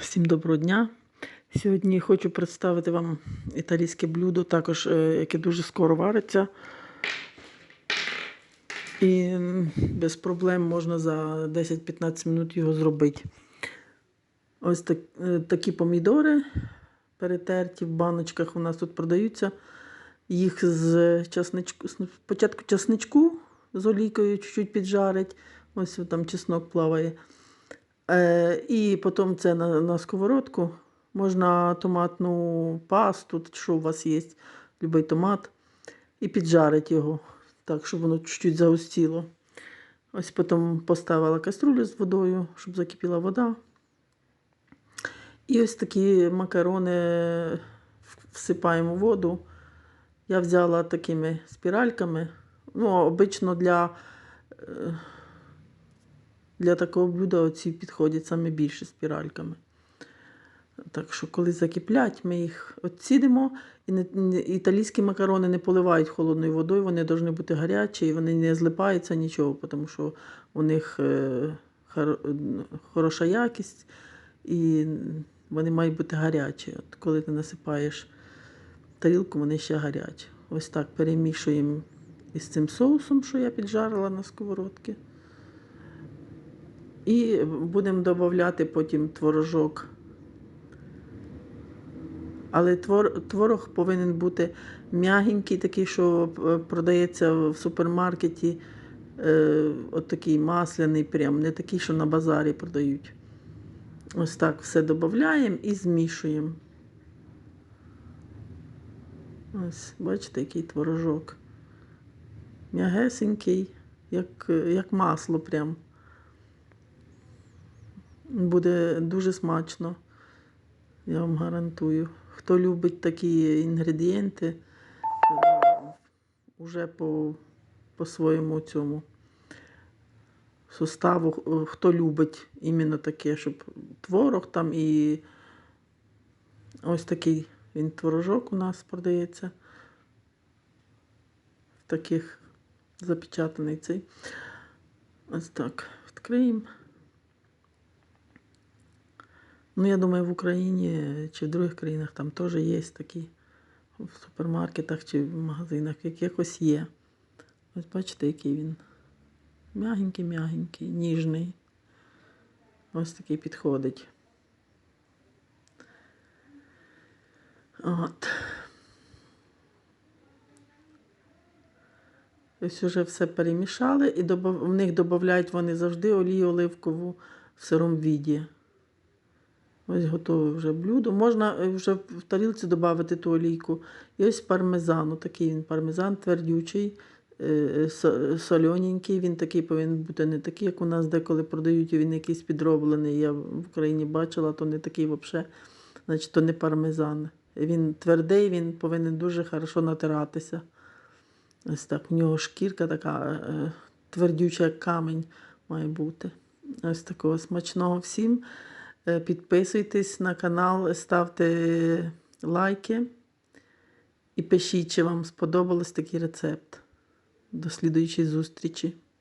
Всім доброго дня. Сьогодні хочу представити вам італійське блюдо, також е, яке дуже скоро вариться. І без проблем можна за 10-15 минут його зробити. Ось так, е, такі помідори перетерті в баночках у нас тут продаються. Їх з часничку, спочатку часничку з олійкою чуть-чуть піджарить. Ось там чеснок плаває. Е, і потім це на, на сковородку. Можна томатну пасту, що у вас є, любий томат, і піджарити його, так, щоб воно чуть-чуть загустіло. Ось потім поставила каструлю з водою, щоб закипіла вода. І ось такі макарони всипаємо в воду. Я взяла такими спіральками. Ну, обично для. Для такого блюда оці підходять саме більше спіральками. Так що, коли закиплять, ми їх відсідимо. І не- італійські макарони не поливають холодною водою, вони повинні бути гарячі, і вони не злипаються нічого, тому що у них е, хор, хороша якість і вони мають бути гарячі. От коли ти насипаєш тарілку, вони ще гарячі. Ось так перемішуємо із цим соусом, що я піджарила на сковородці. І будемо додати потім творожок. Але твор, творог повинен бути м'ягенький, такий, що е, продається в супермаркеті. Е, от такий масляний, прям, не такий, що на базарі продають. Ось так все додаємо і змішуємо. Ось, бачите, який творожок. М'ягесенький, як, як масло прям. Буде дуже смачно. Я вам гарантую. Хто любить такі інгредієнти, вже по, по своєму цьому составу, е, хто любить іменно таке, щоб творог там і ось такий він творожок у нас продається. Таких запечатаний цей. Ось так. Відкриємо. Ну, я думаю, в Україні чи в других країнах там теж є такі в супермаркетах чи в магазинах, як якось є. Ось бачите, який він. Мягенький, мягенький, ніжний. Ось такий підходить. От. Ось уже все перемішали і в них додають вони завжди олію оливкову в сирому віді. Ось готове вже блюдо. Можна е, вже в тарілці додати ту олійку. І ось пармезан. Такий він пармезан твердючий, е, солененький. Він такий повинен бути не такий, як у нас деколи продають, він якийсь підроблений. Я в Україні бачила, то не такий взагалі. Значить, то не пармезан. Він твердий, він повинен дуже хорошо натиратися. Ось так. У нього шкірка така е, твердюча, як камінь має бути. Ось такого смачного всім. Е, Підписуйтесь на канал, ставте лайки і пишіть, чи вам сподобалось такий рецепт. До слідуючої зустрічі.